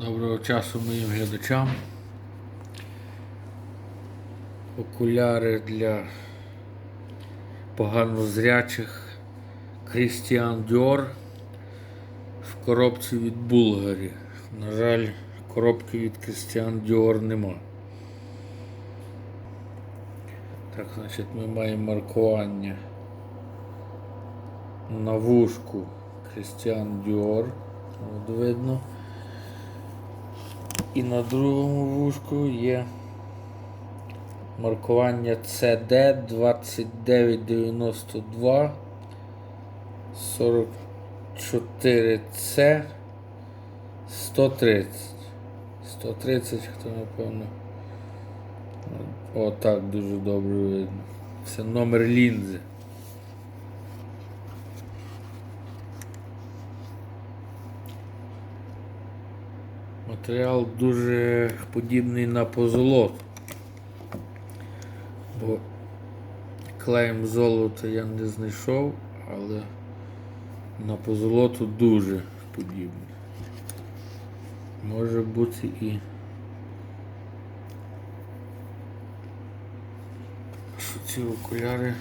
Доброго часу моїм глядачам. Окуляри для поганозрячих Крістіан Діор в коробці від Булгарі. На жаль, коробки від Крістіан Діор нема. Так, значить, ми маємо маркування на вушку Крістіан Діор. От видно. І на другому вушку є маркування CD 2992 44C 130. 130, хто напевно. О, так дуже добре видно. Це номер лінзи. Матеріал дуже подібний на позолоту. Бо клеєм золота я не знайшов, але на позолоту дуже подібний. Може бути і що ці окуляри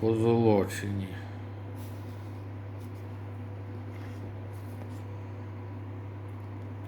позолочені.